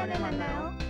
시간에 만나요.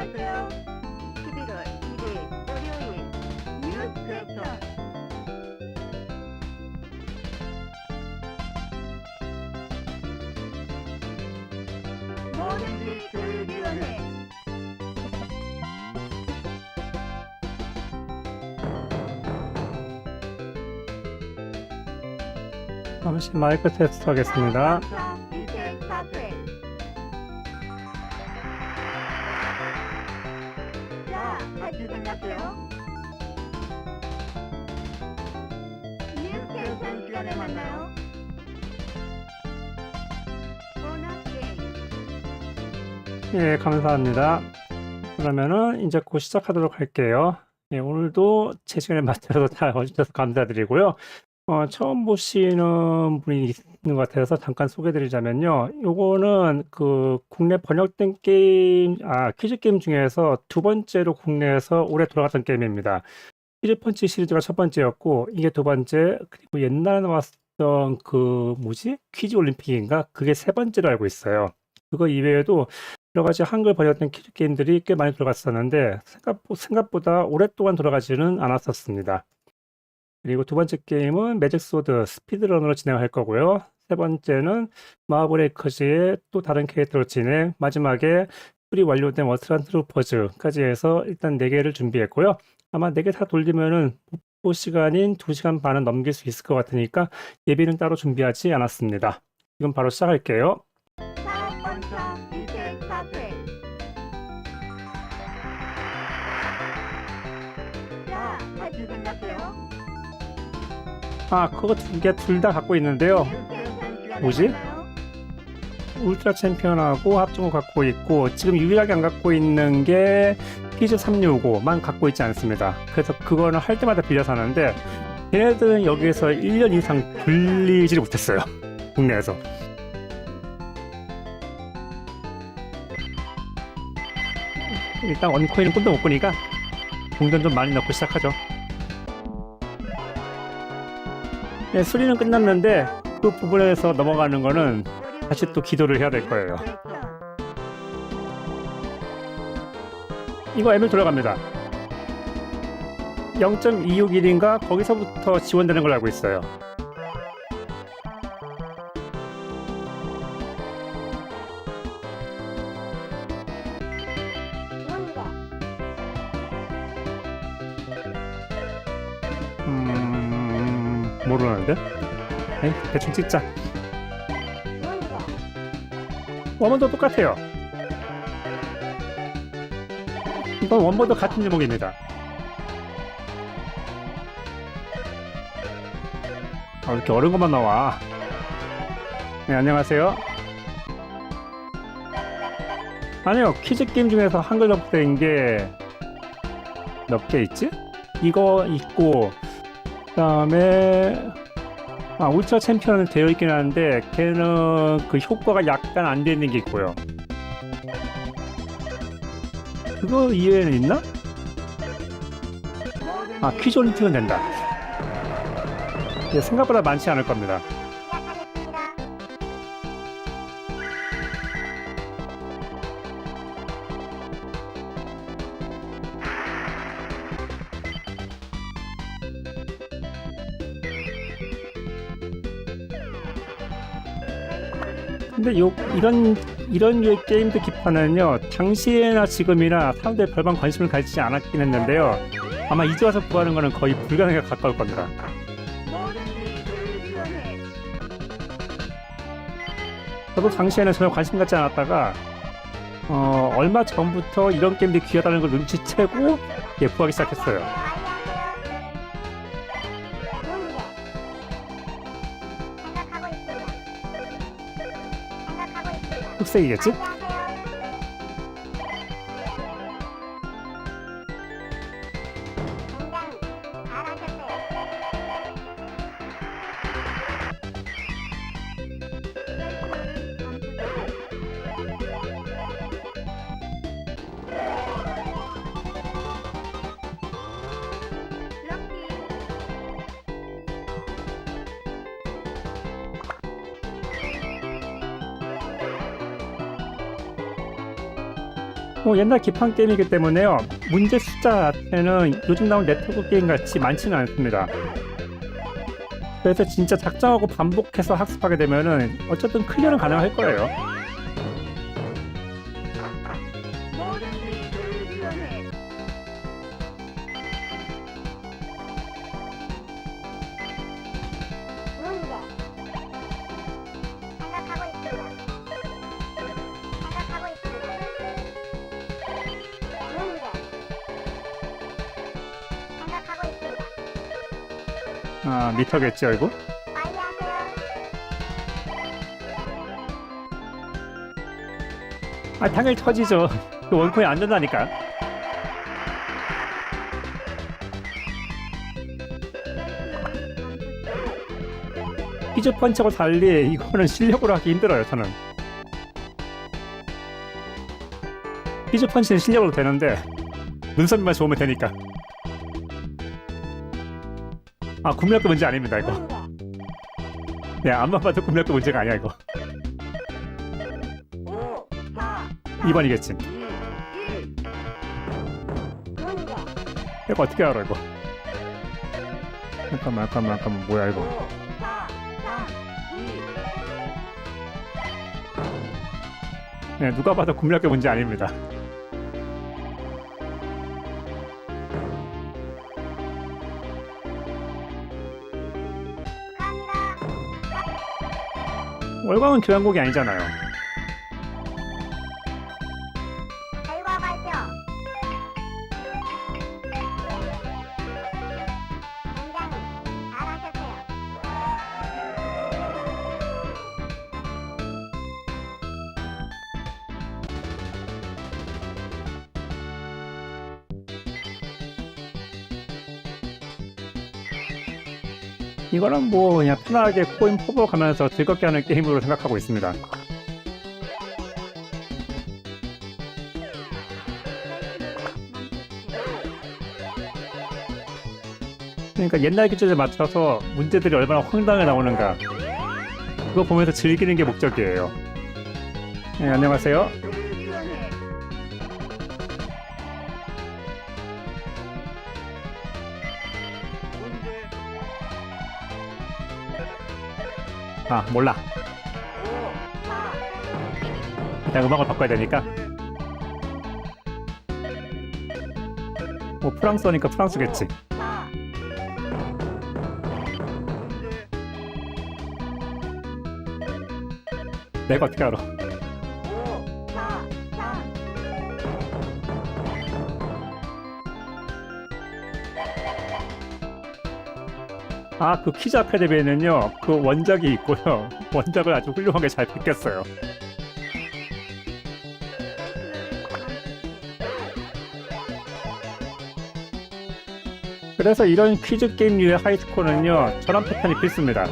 안녕하세요. 11월 1일 월요일 뉴스 퀘스천 뭐든지 교육위원회 잠시 마이크 테스트 하겠습니다. 감사합니다. 그러면은 이제 곧 시작하도록 할게요. 예, 오늘도 제 시간에 맞춰서 잘 와주셔서 감사드리고요. 어, 처음 보시는 분이 있는 것 같아서 잠깐 소개드리자면요. 요거는 그 국내 번역된 게임, 아, 퀴즈 게임 중에서 두 번째로 국내에서 오래 돌아갔던 게임입니다. 퀴즈 펀치 시리즈가 첫 번째였고, 이게 두 번째, 그리고 옛날에 나왔던 그, 뭐지? 퀴즈 올림픽인가? 그게 세 번째로 알고 있어요. 그거 이외에도 여러 가지 한글 번역된 게임들이 꽤 많이 들어갔었는데 생각, 생각보다 오랫동안 돌아가지는 않았었습니다. 그리고 두 번째 게임은 매직 소드 스피드런으로 진행할 거고요. 세 번째는 마블레이커즈의 또 다른 캐릭터로 진행, 마지막에 풀이 완료된 워트란 트루퍼즈까지 해서 일단 4개를 준비했고요. 아마 4개 다 돌리면은 목표 시간인 2시간 반은 넘길 수 있을 것 같으니까 예비는 따로 준비하지 않았습니다. 지금 바로 시작할게요. 아, 그거 두 개 둘 다 갖고 있는데요. 뭐지? 울트라 챔피언하고 합정을 갖고 있고 지금 유일하게 안 갖고 있는 게 피즈 365만 갖고 있지 않습니다. 그래서 그거는 할 때마다 빌려서 하는데 얘네들은 여기에서 1년 이상 돌리지를 못했어요. 국내에서. 일단 원코인은 꿈도 못 꾸니까 동전 좀 많이 넣고 시작하죠. 네, 수리는 끝났는데 그 부분에서 넘어가는 거는 다시 또 기도를 해야 될 거예요. 이거 M을 돌아갑니다. 0.261인가 거기서부터 지원되는 걸로 알고 있어요. 에이, 대충 찍자. 원본도 똑같아요. 이건 원본도 같은 제목입니다. 아, 왜 이렇게 어려운 것만 나와? 네, 안녕하세요. 아니요, 퀴즈 게임 중에서 한글 접된 게 몇 개 있지? 이거 있고 그 다음에 아 울트라 챔피언은 되어 있긴 한데 걔는 그 효과가 약간 안 되는 게 있고요. 그거 이외에는 있나? 아 퀴즈 올림픽은 된다. 예, 생각보다 많지 않을 겁니다. 근데 요 이런 이런 류의 게임들 기판은요 당시에나 지금이나 사람들이 별반 관심을 가지지 않았긴 했는데요 아마 이제 와서 구하는 거는 거의 불가능에 가까울 겁니다. 저도 당시에는 전혀 관심 갖지 않았다가 어, 얼마 전부터 이런 게임들이 귀하다는 걸 눈치채고 예, 구하기 시작했어요. say 옛날 기판 게임이기 때문에요. 문제 숫자 자체는 요즘 나온 네트워크 게임 같이 많지는 않습니다. 그래서 진짜 작정하고 반복해서 학습하게 되면은 어쨌든 클리어는 가능할 거예요. 빨리 하세요. 아 당연히 터지죠. 그 원코인 안 된다니까. 피즈 펀치하고 달리 이거는 실력으로 하기 힘들어요 저는. 피즈 펀치는 실력으로 되는데 눈썹만 좋으면 되니까. 아 국민학교 문제 아닙니다 이거. 네 안만 봐도 국민학교 문제가 아니야 이거. 5, 4, 2번이겠지. 2, 1. 문제. 이거 어떻게 알아 이거? 잠깐만 잠깐만 잠깐만 뭐야 이거? 5, 4, 3, 2. 네, 누가 봐도 국민학교 문제 아닙니다. 월광은 교향곡이 아니잖아요. 이거는 뭐 그냥 편하게 코인 퍼버 가면서 즐겁게 하는 게임으로 생각하고 있습니다. 그러니까 옛날 기준에 맞춰서 문제들이 얼마나 황당하게 나오는가 그거 보면서 즐기는 게 목적이에요. 네, 안녕하세요. 아 몰라. 5, 4, 그냥 음악을 바꿔야 되니까. 뭐 프랑스어니까 프랑스겠지. 4. 내가 어떻게 알아? 아, 그 퀴즈 아카데미에는요, 그 원작이 있고요. 원작을 아주 훌륭하게 잘 뺏겼어요. 그래서 이런 퀴즈 게임류의 하이스코어는요 전원 패턴이 필수입니다.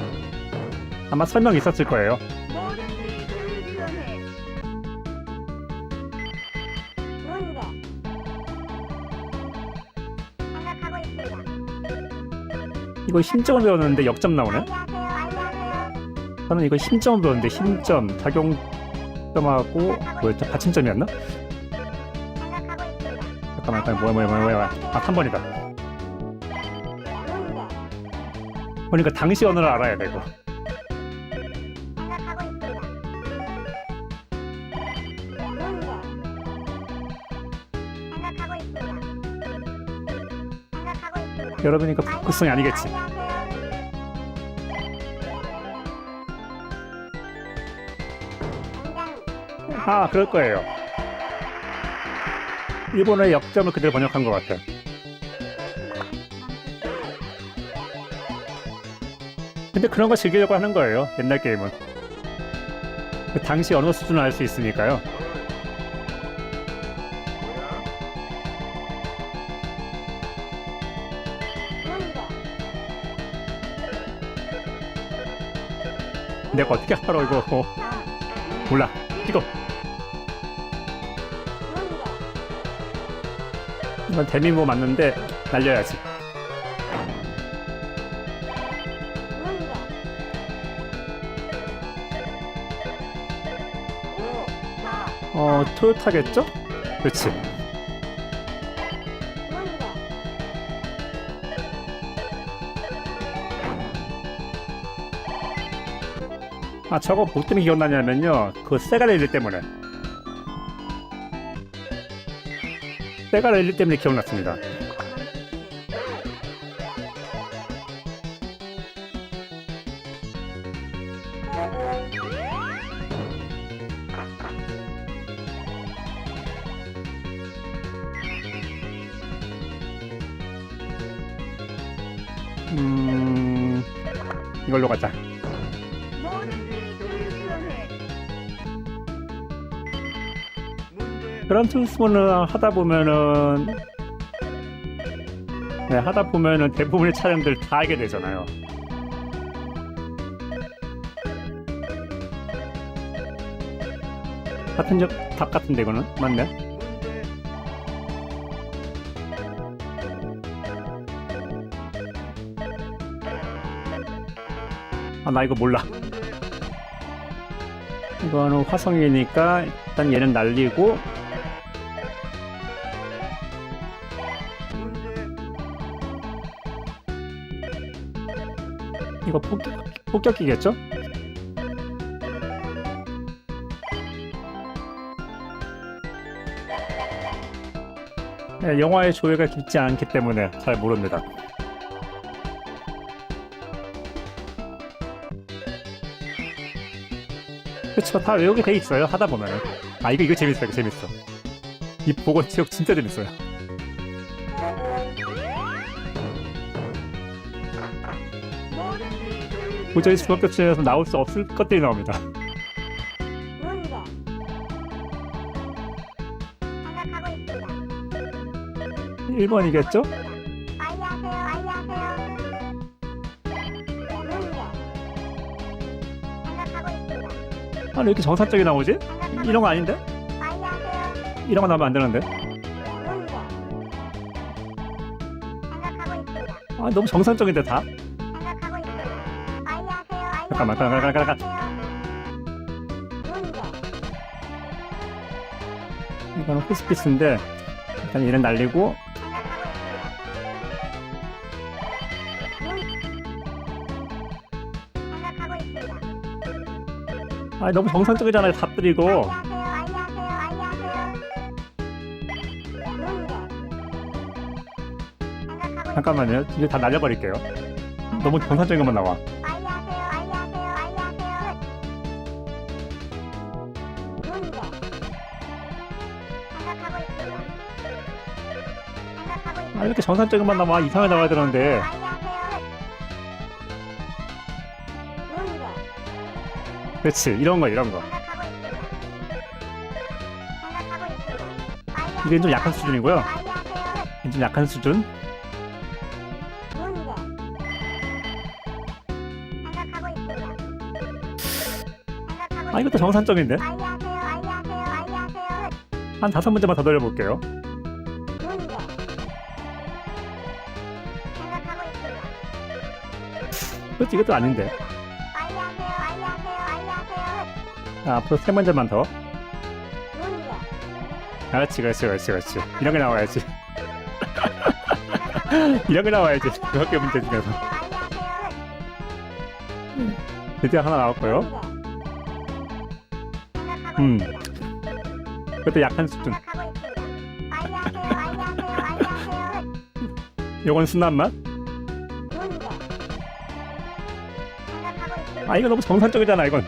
아마 설명 있었을 거예요. 뭐든 이거 힘점을 배웠는데 역점 나오네. 저는 이거 힘점 배웠는데 힘점, 작용점하고 뭐였죠? 받침점이었나? 잠깐만, 잠깐 뭐야 뭐야 뭐야 뭐야. 아 3번이다. 문제. 그러니까 당시 언어를 알아야 되고. 여러분이니까 복구성이 아니겠지. 아 그럴 거예요. 일본어의 역점을 그대로 번역한 것 같아요. 근데 그런 거 즐기려고 하는 거예요. 옛날 게임은. 그 당시 언어 수준을 알 수 있으니까요. 내가 어떻게 알아 이거. 어, 몰라. 문제. 이건 데미모 맞는데 날려야지. 어 토요타겠죠? 그렇지. 아 저거 뭐 때문에 기억나냐면요. 그 세가렐리 때문에. 세가렐리 때문에 기억났습니다. 그란 투스모는 하다 보면은 네 하다 보면은 대부분의 차량들 다 알게 되잖아요. 같은 적, 답 같은데 이거는 맞네. 아 나 이거 몰라. 이거는 화성이니까 일단 얘는 날리고 이거 폭격, 폭격기겠죠? 네, 영화의 조예가 깊지 않기 때문에 잘 모릅니다. 그쵸, 다 외우게 돼 있어요. 하다 보면은. 아, 이거, 이거 재밌어, 이거 재밌어. 이 보건 체육 진짜 재밌어요. 도저히 중학교 시절에서 나올 수 없을 것들이 나옵니다. 문제. 생각하고 있습니다. 1번이겠죠? 알리하세요. 알리하세요. 문제. 생각하고 있습니다. 아, 왜 이렇게 정상적이 나오지? 생각하고 이런 거 아닌데? 이런 거 나오면 안 되는데? 생각하고 있습니다. 아, 너무 정상적인데 다? 잠깐만, 잠깐만, 잠깐만, 문제. 이거는 호스피스인데 일단 얘는 날리고. 아 너무 정상적이잖아요 답들이 이거 알리하세요. 알리하세요. 알리하세요. 문제. 생각하고 잠깐만요 이제 다 날려버릴게요 너무 정상적인 것만 나와 이렇게 정상적인만 나와? 이상하게 나와야 되는데. 그렇지 이런 거 이런 거. 이게 좀 약한 수준이고요. 좀 약한 수준. 아 이것도 정상적인데? 한 다섯 문제만 더 돌려볼게요. 그렇지 이것도 아닌데 안녕하세요. 안녕하세요. 안녕하세요. 자, 앞으로 세 문제만 더 문제. 그렇지 그렇지 그렇지 그렇지 이런 게 나와야지 이런 게 나와야지 몇 개 문제 중에서 드디어 하나 나왔고요 음 그것도 약한 수준 요건 순한 맛? 아 이거 너무 정상적이잖아 이건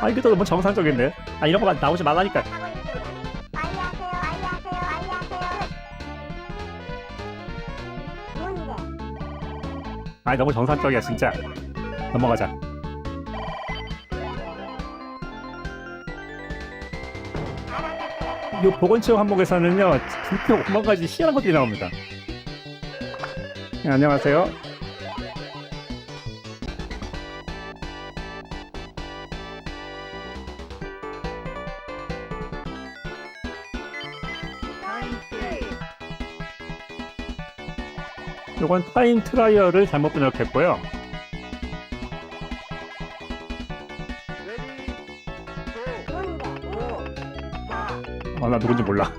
아 이것도 너무 정상적인데 아 이런 거 나오지 말라니까 아 너무 정상적이야 진짜 넘어가자 이 보건체육 항목에서는요 진짜 오만 가지 희한한 것들이 나옵니다. 네, 안녕하세요. 요건 타임 트라이얼을 잘못 번역했고요 어나 누군지 몰라.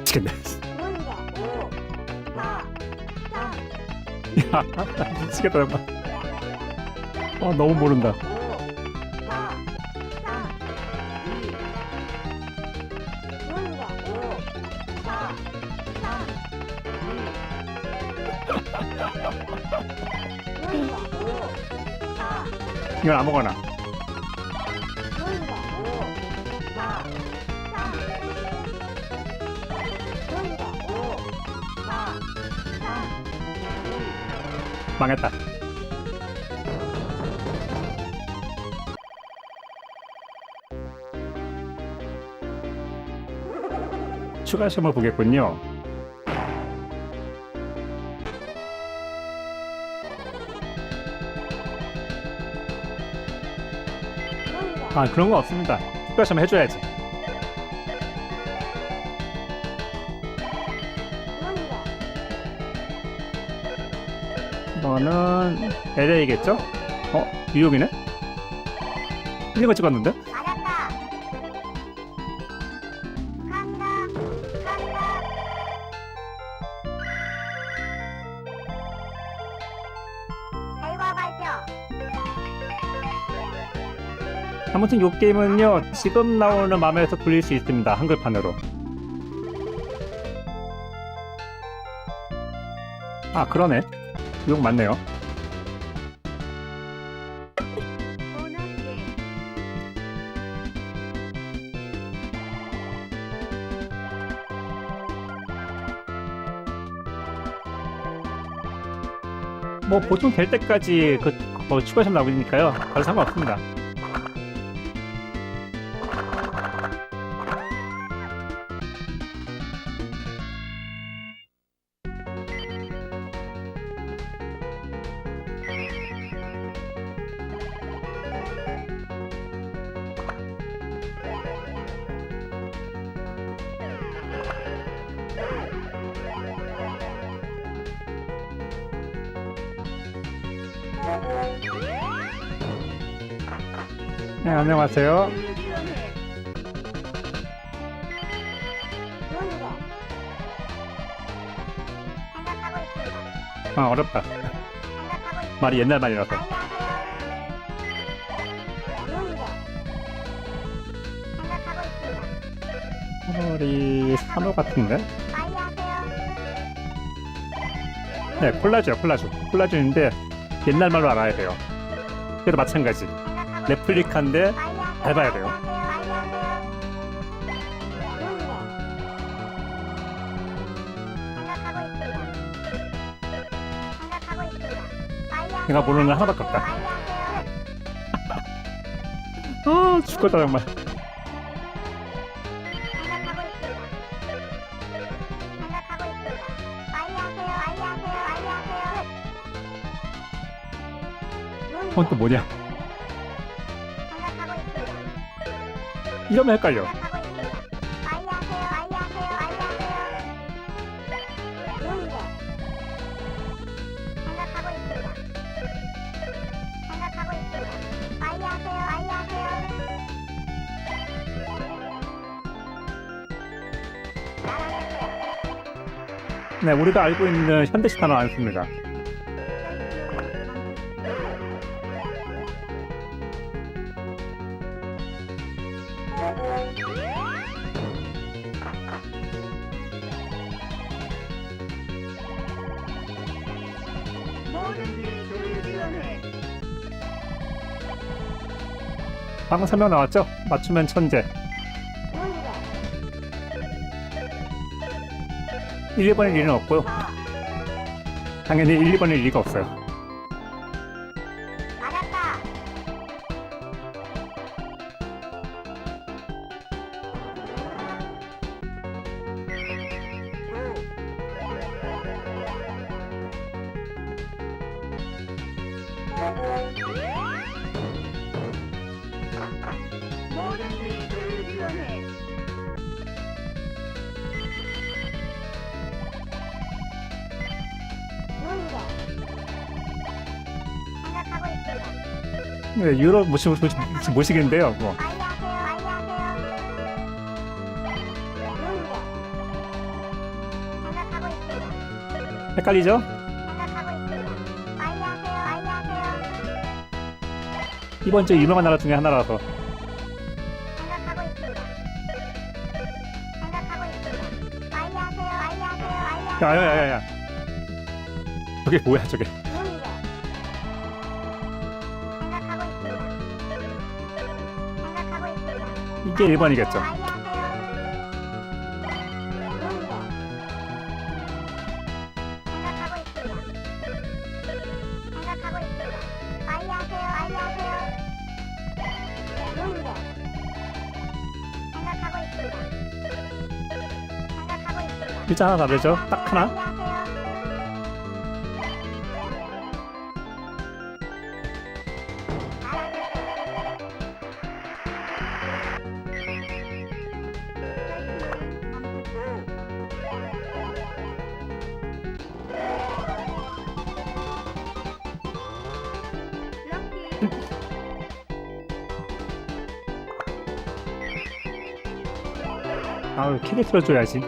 미치겠네. 야 미치겠다 어 너무 모른다 이건 아무거나. 망했다. 추가 시험을 보겠군요 아 그런 거 없습니다 추가 시험 해줘야지 이거는 LA겠죠? 어? 뉴욕이네? 이거 찍었는데? 아무튼 이 게임은요 지금 나오는 맘에서 돌릴 수 있습니다. 한글판으로. 아 그러네. 이거 맞네요. 뭐 보통 될 때까지 그 어, 추가 시험 나오니까요. 별 상관없습니다 안녕하세요. 아 어렵다. 말이 옛날 말이라서. 3월이 3월 같은데? 네 콜라주요 콜라주 콜라주인데 옛날 말로 알아야 돼요 그래도 마찬가지 레플리카인데 잘 봐야 돼요. 내가 모르는 거 하나밖에 없다. 아 죽겠다 정말. 그건 또 뭐냐 이러면 헷갈려 생각하고 있습니다. 빨리 하세요. 빨리 하세요. 빨리 하세요. 생각하고 있습니다. 생각하고 있습니다. 빨리 하세요. 빨리 하세요. 잘하셨어요. 네 우리가 알고 있는 현대식 단어 안 씁니다 방금 설명 나왔죠? 맞추면 천재. 1, 2번일 일은 없고요. 당연히 1, 2번일 리가 없어요 네, 유로 모시, 모시. 생각하고 있습니다. 헷갈리죠? 이번 주 유명한 나라 중에 하나라서. 야야야야 저게 뭐야 저게 각하고 있습니다. 글자 하나 다르죠? 딱 하나 아우 캐릭터를 줘야지?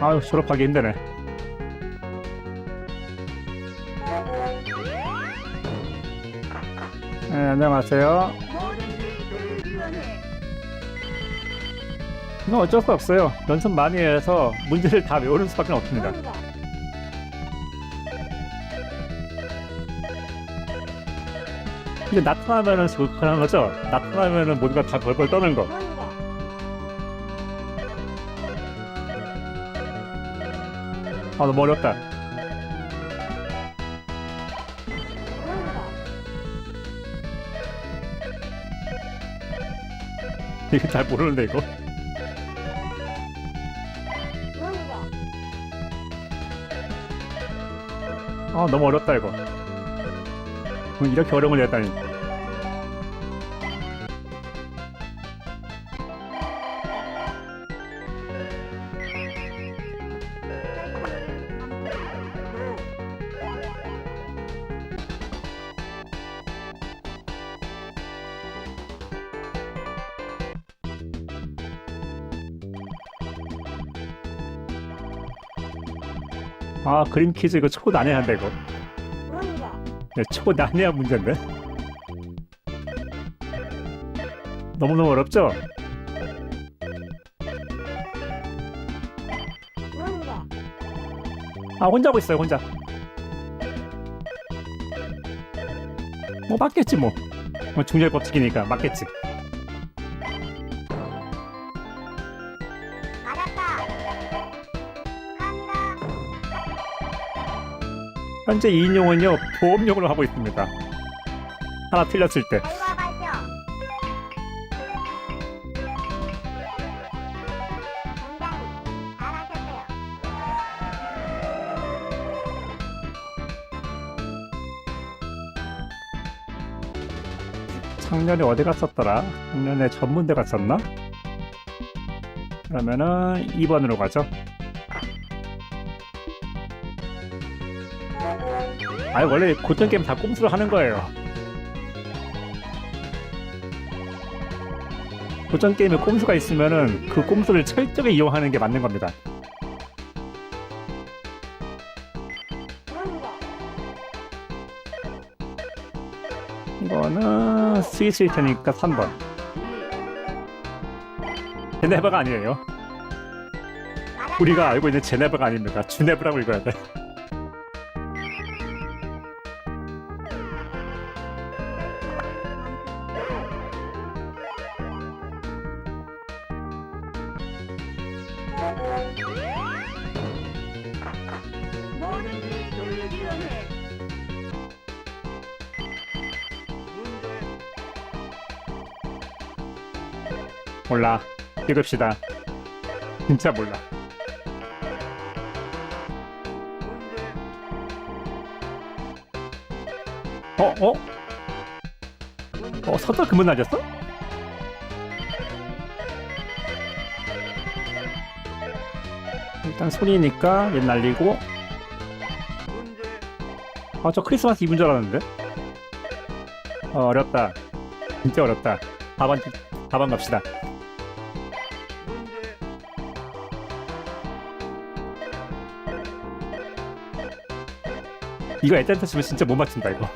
아유 졸업하기 힘드네. 네, 안녕하세요 이건 어쩔 수 없어요 연습 많이 해서 문제를 다 외우는 수밖에 없습니다 근데 나타나면은 그- 그런 거죠 나타나면은 모두가 다 벌벌 떠는 거 아, 너무 어렵다. 이거 잘 모르는데, 이거. 아, 너무 어렵다, 이거. 음, 이렇게 어려운 걸 냈다니. 그림 퀴즈 이거 초난해한데, 이거. 네, 초난해한 문제인데. 너무너무 어렵죠? 아, 혼자 하고 있어요, 혼자. 뭐, 맞겠지, 뭐. 뭐 중절 법칙이니까 맞겠지. 현재 2인용은요 보험용으로 하고 있습니다. 하나 틀렸을 때. 작년에 어디 갔었더라? 작년에 전문대 갔었나? 그러면은 2번으로 가죠. 아 원래 고전 게임 다 꼼수로 하는 거예요. 고전 게임에 꼼수가 있으면은 그 꼼수를 철저히 이용하는 게 맞는 겁니다. 이거는 스위스일 테니까 3번. 제네바가 아니에요. 우리가 알고 있는 제네바가 아닙니다. 주네브라고 읽어야 돼. 몰라. 읽읍시다. 진짜 몰라. 어? 어? 어? 서자 그문 날렸어? 일단 소리니까 얘 날리고 아 저 크리스마스 이브인 줄 알았는데 어 어렵다 진짜 어렵다 4번 4번 갑시다 이거 애들한테 주면 진짜 못 맞춘다 이거